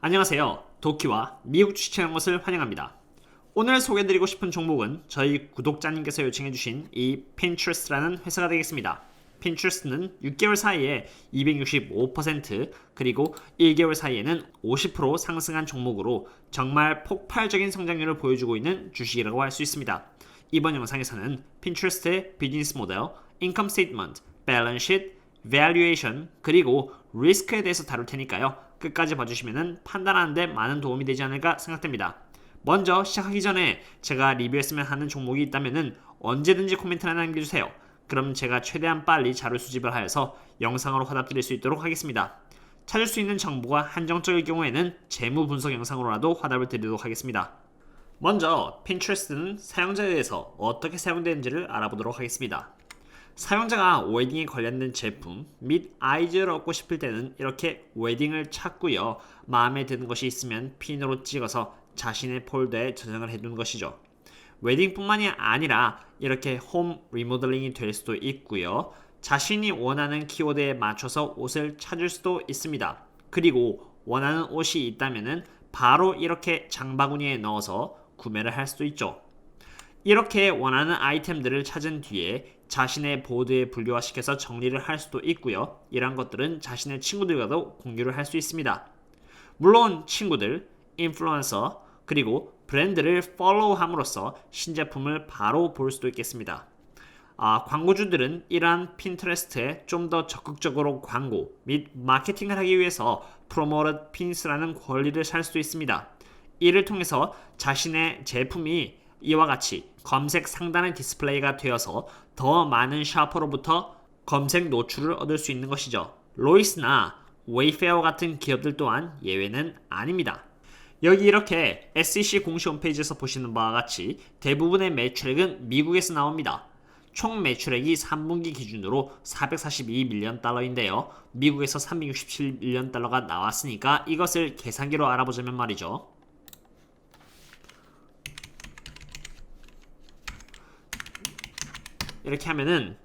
안녕하세요. 도키와 미국 주식하는 것을 환영합니다. 오늘 소개해드리고 싶은 종목은 저희 구독자님께서 요청해주신 이 Pinterest라는 회사가 되겠습니다. Pinterest는 6개월 사이에 265% 그리고 1개월 사이에는 50% 상승한 종목으로 정말 폭발적인 성장률을 보여주고 있는 주식이라고 할 수 있습니다. 이번 영상에서는 Pinterest의 비즈니스 모델, 인컴 스테이트먼트, 밸런스 시트, valuation 그리고 리스크에 대해서 다룰 테니까요. 끝까지 봐주시면 판단하는데 많은 도움이 되지 않을까 생각됩니다. 먼저 시작하기 전에 제가 리뷰했으면 하는 종목이 있다면 언제든지 코멘트를 남겨주세요. 그럼 제가 최대한 빨리 자료 수집을 하여서 영상으로 화답드릴 수 있도록 하겠습니다. 찾을 수 있는 정보가 한정적일 경우에는 재무 분석 영상으로라도 화답을 드리도록 하겠습니다. 먼저 핀트레스트는 사용자에 대해서 어떻게 사용되는지를 알아보도록 하겠습니다. 사용자가 웨딩에 관련된 제품 및 아이디어를 얻고 싶을 때는 이렇게 웨딩을 찾고요. 마음에 드는 것이 있으면 핀으로 찍어서 자신의 폴더에 저장을 해두는 것이죠. 웨딩뿐만이 아니라 이렇게 홈 리모델링이 될 수도 있고요. 자신이 원하는 키워드에 맞춰서 옷을 찾을 수도 있습니다. 그리고 원하는 옷이 있다면은 바로 이렇게 장바구니에 넣어서 구매를 할 수도 있죠. 이렇게 원하는 아이템들을 찾은 뒤에 자신의 보드에 분류화시켜서 정리를 할 수도 있고요. 이런 것들은 자신의 친구들과도 공유를 할 수 있습니다. 물론 친구들, 인플루언서, 그리고 브랜드를 팔로우함으로써 신제품을 바로 볼 수도 있겠습니다. 아, 광고주들은 이러한 핀트레스트에 좀 더 적극적으로 광고 및 마케팅을 하기 위해서 프로모ted 핀스라는 권리를 살 수도 있습니다. 이를 통해서 자신의 제품이 이와 같이 검색 상단의 디스플레이가 되어서 더 많은 샤퍼로부터 검색 노출을 얻을 수 있는 것이죠. 로이스나 웨이페어 같은 기업들 또한 예외는 아닙니다. 여기 이렇게 SEC 공식 홈페이지에서 보시는 바와 같이 대부분의 매출액은 미국에서 나옵니다. 총 매출액이 3분기 기준으로 442밀리언 달러인데요. 미국에서 367밀리언 달러가 나왔으니까 이것을 계산기로 알아보자면 말이죠. 이렇게 하면은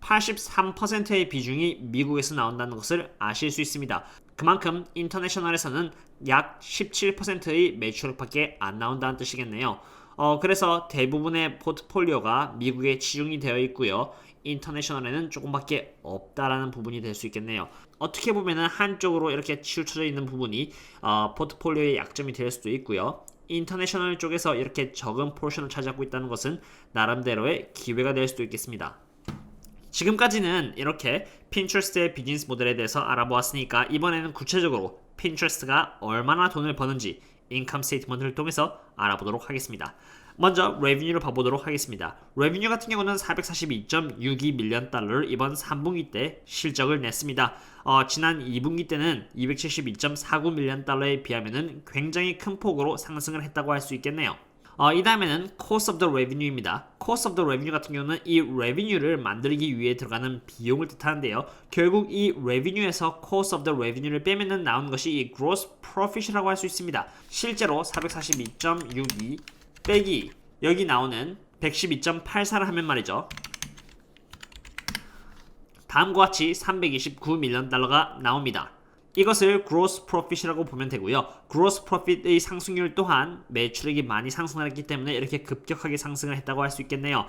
83%의 비중이 미국에서 나온다는 것을 아실 수 있습니다. 그만큼 인터내셔널에서는 약 17%의 매출액밖에 안 나온다는 뜻이겠네요. 어, 그래서 대부분의 포트폴리오가 미국에 치중이 되어 있고요. 인터내셔널에는 조금밖에 없다라는 부분이 될 수 있겠네요. 어떻게 보면은 한쪽으로 이렇게 치우쳐져 있는 부분이 어, 포트폴리오의 약점이 될 수도 있고요. 인터내셔널 쪽에서 이렇게 적은 포션을 차지하고 있다는 것은 나름대로의 기회가 될 수도 있겠습니다. 지금까지는 이렇게 핀트레스트의 비즈니스 모델에 대해서 알아보았으니까 이번에는 구체적으로 핀트레스트가 얼마나 돈을 버는지 인컴 스테이트먼트를 통해서 알아보도록 하겠습니다. 먼저 레비뉴를 봐보도록 하겠습니다. 레비뉴 같은 경우는 442.62 밀리언 달러를 이번 3분기 때 실적을 냈습니다. 어, 지난 2분기 때는 272.49 밀리언 달러에 비하면 굉장히 큰 폭으로 상승을 했다고 할 수 있겠네요. 어, 이 다음에는 cost of the revenue입니다. cost of the revenue 같은 경우는 이 revenue를 만들기 위해 들어가는 비용을 뜻하는데요. 결국 이 revenue에서 cost of the revenue를 빼면은 나온 것이 이 gross profit이라고 할 수 있습니다. 실제로 442.62 빼기 여기 나오는 112.84를 하면 말이죠. 다음과 같이 329밀리언 달러가 나옵니다. 이것을 gross profit이라고 보면 되고요. gross profit의 상승률 또한 매출액이 많이 상승을 했기 때문에 이렇게 급격하게 상승을 했다고 할 수 있겠네요.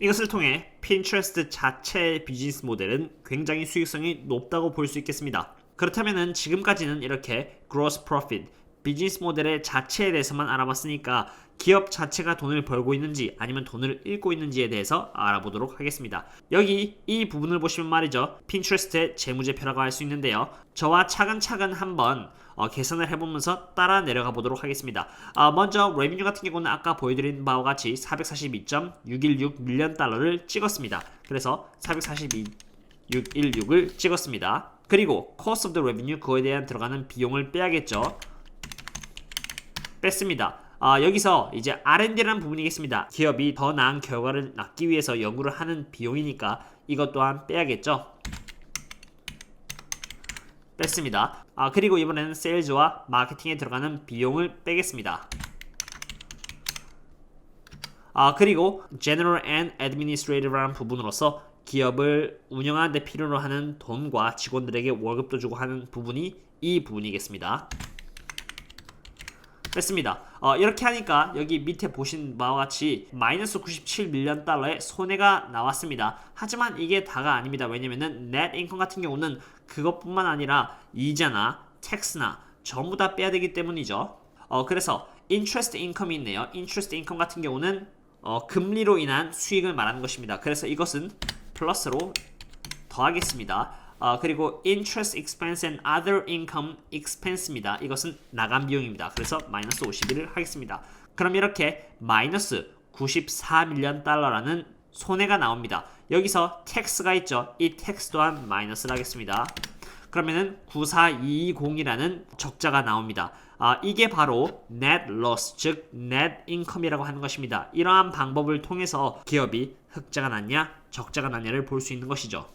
이것을 통해 핀트레스트 자체의 비즈니스 모델은 굉장히 수익성이 높다고 볼 수 있겠습니다. 그렇다면 지금까지는 이렇게 gross profit, 비즈니스 모델의 자체에 대해서만 알아봤으니까 기업 자체가 돈을 벌고 있는지 아니면 돈을 잃고 있는지에 대해서 알아보도록 하겠습니다. 여기 이 부분을 보시면 말이죠. 핀트레스트의 재무제표라고 할 수 있는데요. 저와 차근차근 한번 어, 계산을 해보면서 따라 내려가 보도록 하겠습니다. 어, 먼저 레비뉴 같은 경우는 아까 보여드린 바와 같이 442.616 밀리언 달러를 찍었습니다. 그래서 442.616을 찍었습니다. 그리고 cost of the revenue 그거에 대한 들어가는 비용을 빼야겠죠. 뺐습니다. 아, 여기서 이제 R&D라는 부분이겠습니다. 기업이 더 나은 결과를 낳기 위해서 연구를 하는 비용이니까 이것 또한 빼야겠죠. 뺐습니다. 아, 그리고 이번에는 세일즈와 마케팅에 들어가는 비용을 빼겠습니다. 아, 그리고 General and Administrative라는 부분으로서 기업을 운영하는 데 필요로 하는 돈과 직원들에게 월급도 주고 하는 부분이 이 부분이겠습니다. 됐습니다. 어, 이렇게 하니까 여기 밑에 보신 바와 같이 마이너스 97 밀리언 달러의 손해가 나왔습니다. 하지만 이게 다가 아닙니다. 왜냐면은 net income 같은 경우는 그것뿐만 아니라 이자나 텍스나 전부 다 빼야 되기 때문이죠. 어, 그래서 interest income이 있네요. interest income 같은 경우는 어, 금리로 인한 수익을 말하는 것입니다. 그래서 이것은 플러스로 더하겠습니다. 어, 그리고 interest expense and other income expense입니다. 이것은 나간 비용입니다. 그래서 마이너스 51을 하겠습니다. 그럼 이렇게 마이너스 94 밀리언 달러라는 손해가 나옵니다. 여기서 텍스가 있죠. 이 텍스 또한 마이너스를 하겠습니다. 그러면은 9420이라는 적자가 나옵니다. 아, 이게 바로 net loss, 즉 net income이라고 하는 것입니다. 이러한 방법을 통해서 기업이 흑자가 났냐, 적자가 났냐를 볼 수 있는 것이죠.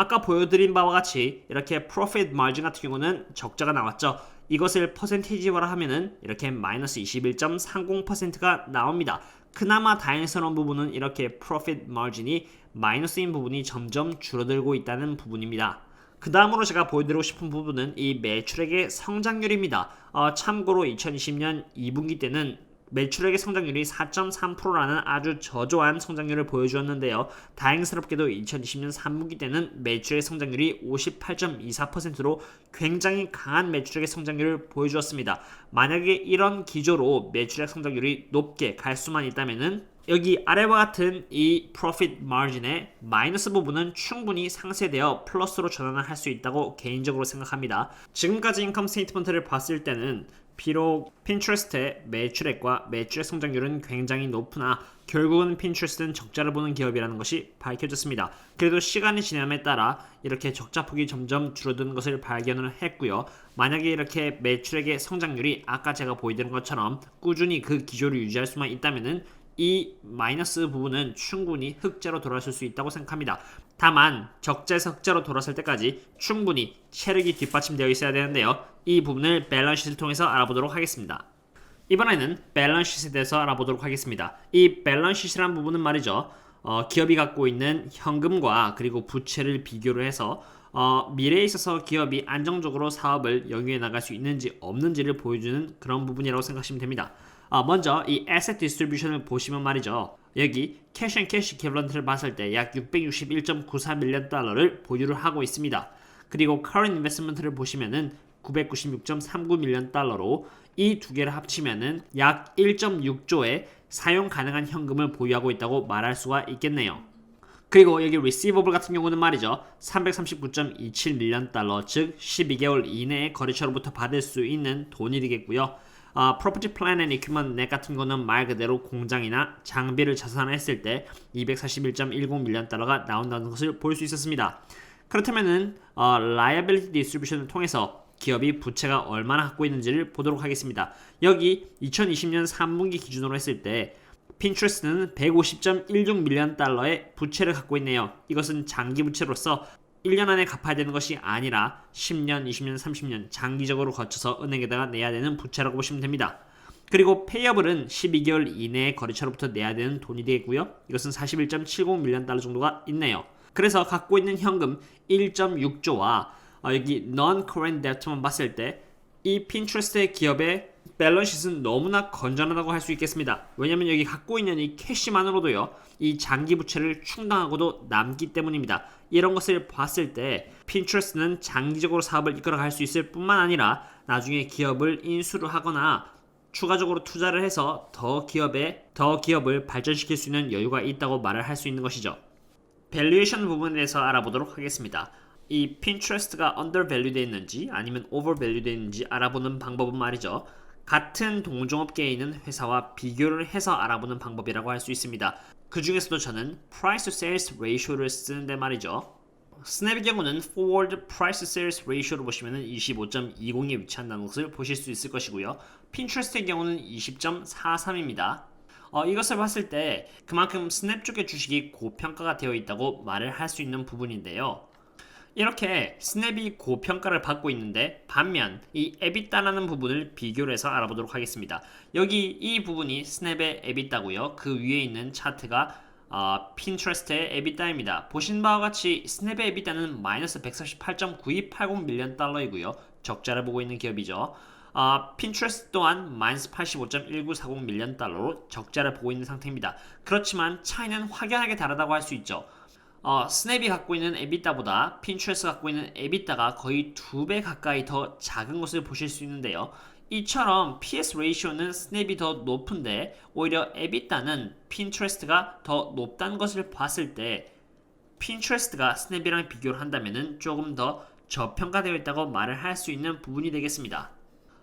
아까 보여드린 바와 같이 이렇게 profit margin 같은 경우는 적자가 나왔죠. 이것을 퍼센테이지화로 하면은 이렇게 마이너스 21.30%가 나옵니다. 그나마 다행스러운 부분은 이렇게 profit margin이 마이너스인 부분이 점점 줄어들고 있다는 부분입니다. 그 다음으로 제가 보여드리고 싶은 부분은 이 매출액의 성장률입니다. 어, 참고로 2020년 2분기 때는 매출액의 성장률이 4.3%라는 아주 저조한 성장률을 보여주었는데요. 다행스럽게도 2020년 3분기 때는 매출액 성장률이 58.24%로 굉장히 강한 매출액의 성장률을 보여주었습니다. 만약에 이런 기조로 매출액 성장률이 높게 갈 수만 있다면은 여기 아래와 같은 이 profit margin의 마이너스 부분은 충분히 상쇄되어 플러스로 전환을 할 수 있다고 개인적으로 생각합니다. 지금까지 인컴 스테이트먼트를 봤을 때는 비록 핀트레스트의 매출액과 매출액 성장률은 굉장히 높으나 결국은 핀트레스트는 적자를 보는 기업이라는 것이 밝혀졌습니다. 그래도 시간이 지남에 따라 이렇게 적자 폭이 점점 줄어드는 것을 발견을 했고요. 만약에 이렇게 매출액의 성장률이 아까 제가 보여드린 것처럼 꾸준히 그 기조를 유지할 수만 있다면은 이 마이너스 부분은 충분히 흑자로 돌아설 수 있다고 생각합니다. 다만 흑자로 돌아설 때까지 충분히 체력이 뒷받침되어 있어야 되는데요. 이 부분을 밸런시를 통해서 알아보도록 하겠습니다. 이번에는 밸런시에 대해서 알아보도록 하겠습니다. 이 밸런시라는 부분은 말이죠. 어, 기업이 갖고 있는 현금과 그리고 부채를 비교를 해서 어, 미래에 있어서 기업이 안정적으로 사업을 영위해 나갈 수 있는지 없는지를 보여주는 그런 부분이라고 생각하시면 됩니다. 어, 먼저 이 asset distribution을 보시면 말이죠. 여기 캐시 앤 캐시 기블런트를 봤을 때 약 661.94 밀리언 달러를 보유를 하고 있습니다. 그리고 current investment를 보시면은 996.39 밀리언 달러로 이 두 개를 합치면은 약 1.6조의 사용 가능한 현금을 보유하고 있다고 말할 수가 있겠네요. 그리고 여기 receivable 같은 경우는 말이죠. 339.27 밀리언 달러, 즉 12개월 이내에 거래처로부터 받을 수 있는 돈이 되겠고요. 아, property plan and equipment net 같은 거는 말 그대로 공장이나 장비를 자산했을 때 241.10 밀리언 달러가 나온다는 것을 볼 수 있었습니다. 그렇다면은 어, liability distribution을 통해서 기업이 부채가 얼마나 갖고 있는지를 보도록 하겠습니다. 여기 2020년 3분기 기준으로 했을 때 핀트레스는 150.16 밀리언 달러의 부채를 갖고 있네요. 이것은 장기 부채로서 1년 안에 갚아야 되는 것이 아니라 10년, 20년, 30년 장기적으로 거쳐서 은행에다가 내야 되는 부채라고 보시면 됩니다. 그리고 페이어블은 12개월 이내에 거래처로부터 내야 되는 돈이 되겠고요. 이것은 41.70 밀리언 달러 정도가 있네요. 그래서 갖고 있는 현금 1.6조와 어, 여기 non-current debt만 봤을 때 이 핀트레스트의 기업의 밸런시는 너무나 건전하다고 할 수 있겠습니다. 왜냐하면 여기 갖고 있는 이 캐시만으로도요, 이 장기 부채를 충당하고도 남기 때문입니다. 이런 것을 봤을 때 핀트레스트는 장기적으로 사업을 이끌어갈 수 있을 뿐만 아니라 나중에 기업을 인수를 하거나 추가적으로 투자를 해서 더 기업에 더 기업을 발전시킬 수 있는 여유가 있다고 말을 할 수 있는 것이죠. 밸류에이션 부분에 대해서 알아보도록 하겠습니다. 이 핀트레스트가 undervalue 되어 있는지 아니면 overvalue 되어 있는지 알아보는 방법은 말이죠. 같은 동종업계에 있는 회사와 비교를 해서 알아보는 방법이라고 할 수 있습니다. 그 중에서도 저는 price to sales ratio를 쓰는데 말이죠. 스냅의 경우는 forward price to sales ratio로 보시면 25.20에 위치한다는 것을 보실 수 있을 것이고요. 핀트레스트의 경우는 20.43입니다. 어, 이것을 봤을 때 그만큼 스냅 쪽의 주식이 고평가가 되어 있다고 말을 할 수 있는 부분인데요. 이렇게 스냅이 고평가를 받고 있는데 반면 이 에비타라는 부분을 비교를 해서 알아보도록 하겠습니다. 여기 이 부분이 스냅의 에비타고요. 그 위에 있는 차트가 어, 핀트레스트의 에비타입니다. 보신 바와 같이 스냅의 에비타는 마이너스 148.9280 밀리언 달러이고요. 적자를 보고 있는 기업이죠. 아, 핀트레스트 또한 마이너스 85.1940 밀리언 달러로 적자를 보고 있는 상태입니다. 그렇지만 차이는 확연하게 다르다고 할 수 있죠. 어, 스냅이 갖고 있는 에비타보다 핀트레스가 갖고 있는 에비타가 거의 두 배 가까이 더 작은 것을 보실 수 있는데요. 이처럼 PS 레이쇼는 스냅이 더 높은데 오히려 에비타는 핀트레스트가 더 높다는 것을 봤을 때 핀트레스트가 스냅이랑 비교를 한다면 조금 더 저평가되어 있다고 말을 할 수 있는 부분이 되겠습니다.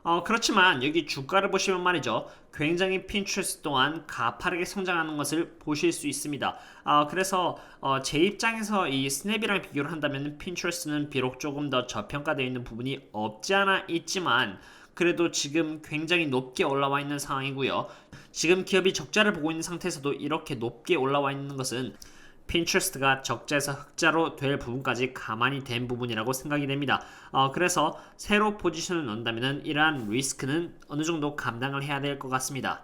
어, 그렇지만 여기 주가를 보시면 말이죠. 굉장히 핀트레스트 또한 가파르게 성장하는 것을 보실 수 있습니다. 어, 그래서 어, 제 입장에서 이 스냅이랑 비교를 한다면 핀트레스트는 비록 조금 더 저평가되어 있는 부분이 없지 않아 있지만 그래도 지금 굉장히 높게 올라와 있는 상황이고요. 지금 기업이 적자를 보고 있는 상태에서도 이렇게 높게 올라와 있는 것은 핀트레스트가 적자에서 흑자로 될 부분까지 가만히 된 부분이라고 생각이 됩니다. 어, 그래서 새로 포지션을 넣는다면 이러한 리스크는 어느 정도 감당을 해야 될 것 같습니다.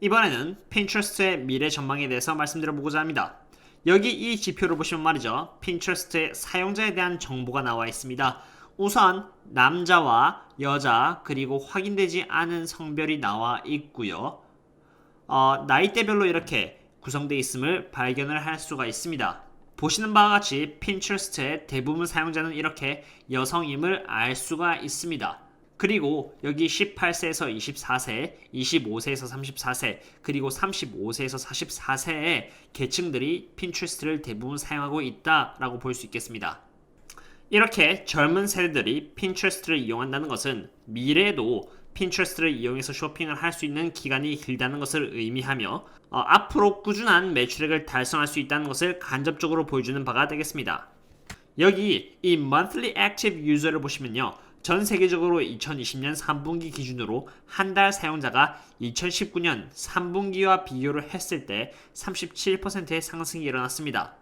이번에는 핀트레스트의 미래 전망에 대해서 말씀드려보고자 합니다. 여기 이 지표를 보시면 말이죠. 핀트레스트의 사용자에 대한 정보가 나와 있습니다. 우선 남자와 여자 그리고 확인되지 않은 성별이 나와 있고요. 어, 나이대별로 이렇게 구성되어 있음을 발견을 할 수가 있습니다. 보시는 바와 같이 핀트레스트의 대부분 사용자는 이렇게 여성임을 알 수가 있습니다. 그리고 여기 18세에서 24세, 25세에서 34세, 그리고 35세에서 44세의 계층들이 핀트레스트를 대부분 사용하고 있다라고 볼 수 있겠습니다. 이렇게 젊은 세대들이 핀트레스트를 이용한다는 것은 미래에도 핀트레스트를 이용해서 쇼핑을 할 수 있는 기간이 길다는 것을 의미하며 어, 앞으로 꾸준한 매출액을 달성할 수 있다는 것을 간접적으로 보여주는 바가 되겠습니다. 여기 이 monthly active user를 보시면요. 전 세계적으로 2020년 3분기 기준으로 한 달 사용자가 2019년 3분기와 비교를 했을 때 37%의 상승이 일어났습니다.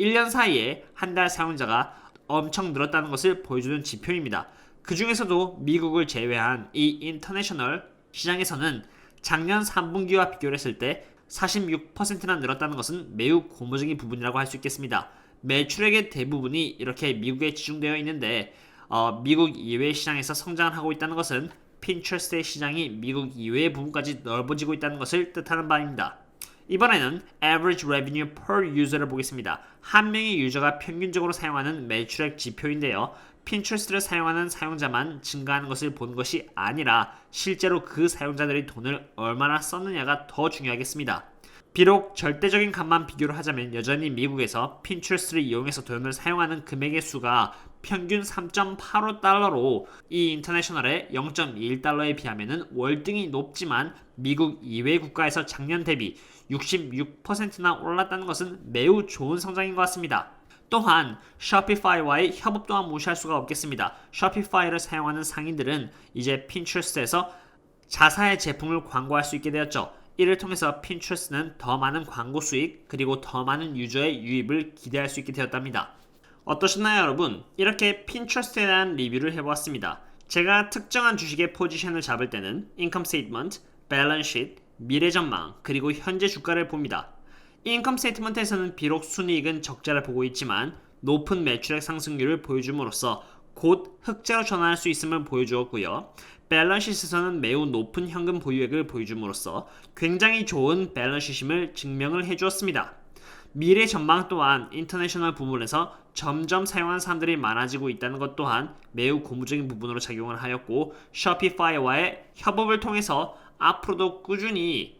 1년 사이에 한 달 사용자가 엄청 늘었다는 것을 보여주는 지표입니다. 그 중에서도 미국을 제외한 이 인터내셔널 시장에서는 작년 3분기와 비교를 했을 때 46%나 늘었다는 것은 매우 고무적인 부분이라고 할 수 있겠습니다. 매출액의 대부분이 이렇게 미국에 집중되어 있는데 어, 미국 이외 시장에서 성장을 하고 있다는 것은 핀트레스트의 시장이 미국 이외의 부분까지 넓어지고 있다는 것을 뜻하는 바입니다. 이번에는 average revenue per user를 보겠습니다. 한 명의 유저가 평균적으로 사용하는 매출액 지표인데요. 핀트레스트를 사용하는 사용자만 증가하는 것을 본 것이 아니라 실제로 그 사용자들이 돈을 얼마나 썼느냐가 더 중요하겠습니다. 비록 절대적인 값만 비교를 하자면 여전히 미국에서 핀트레스트를 이용해서 돈을 사용하는 금액의 수가 평균 3.85달러로 이 인터내셔널의 0.21달러에 비하면 월등히 높지만 미국 이외 국가에서 작년 대비 66%나 올랐다는 것은 매우 좋은 성장인 것 같습니다. 또한 쇼피파이와의 협업 또한 무시할 수가 없겠습니다. 쇼피파이를 사용하는 상인들은 이제 핀트레스트에서 자사의 제품을 광고할 수 있게 되었죠. 이를 통해서 핀트레스트는 더 많은 광고 수익 그리고 더 많은 유저의 유입을 기대할 수 있게 되었답니다. 어떠셨나요 여러분? 이렇게 핀트레스트에 대한 리뷰를 해보았습니다. 제가 특정한 주식의 포지션을 잡을 때는 인컴 스테 미래 전망, 그리고 현재 주가를 봅니다. 인컴 스테이트먼트에서는 비록 순이익은 적자를 보고 있지만 높은 매출액 상승률을 보여줌으로써 곧 흑자로 전환할 수 있음을 보여주었고요. 밸런시트에서는 매우 높은 현금 보유액을 보여줌으로써 굉장히 좋은 밸런시심을 증명을 해주었습니다. 미래 전망 또한 인터내셔널 부문에서 점점 사용하는 사람들이 많아지고 있다는 것 또한 매우 고무적인 부분으로 작용을 하였고 쇼피파이와의 협업을 통해서 앞으로도 꾸준히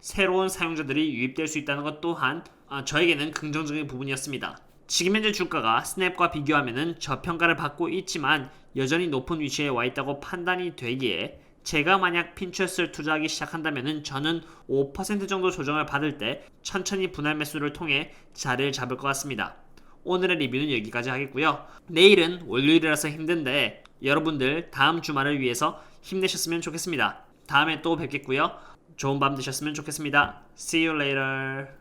새로운 사용자들이 유입될 수 있다는 것 또한 아, 저에게는 긍정적인 부분이었습니다. 지금 현재 주가가 스냅과 비교하면 저평가를 받고 있지만 여전히 높은 위치에 와 있다고 판단이 되기에 제가 만약 핀트레스를 투자하기 시작한다면 저는 5% 정도 조정을 받을 때 천천히 분할 매수를 통해 자리를 잡을 것 같습니다. 오늘의 리뷰는 여기까지 하겠고요. 내일은 월요일이라서 힘든데 여러분들 다음 주말을 위해서 힘내셨으면 좋겠습니다. 다음에 또 뵙겠고요. 좋은 밤 되셨으면 좋겠습니다. See you later.